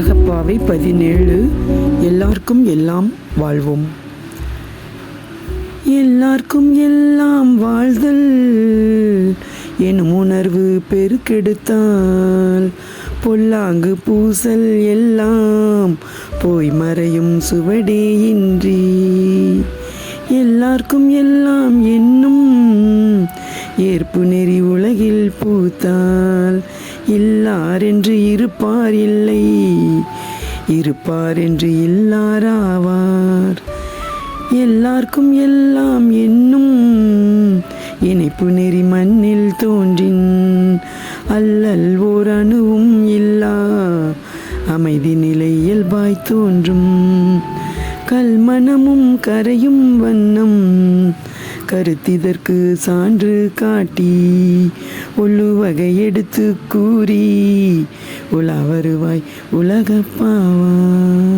உலகப்பாவை பதினேழு. எல்லாருக்கும் எல்லாம் வாழ்வோம். எல்லாருக்கும் எல்லாம் வாழ்தல். எனும் உணர்வு பெருக்கெடுத்தால் பொல்லாங்கு பூசல் எல்லாம் போய் மறையும் சுவடேயின்றி எல்லாருக்கும் எல்லாம் என்னும் ஏற்பு நெறி உலகில் பூத்தால் இல்லாரென்று இருப்பார் இல்லை. இருப்பார் என்று இல்லாராவார் எல்லார்க்கும் எல்லாம் என்னும் இணைப்பு நெறி மண்ணில் தோன்றின். அல்லல் ஓர் அணுவும் இல்லா அமைதி நிலை இயல்பாய் தோன்றும். கல்மனமும் கரையும் வண்ணம் கருத்திதற்கு சான்று காட்டி ஒல்லுவகை எடுத்து கூறி உலா வருவாய் உலகப்பாவாய்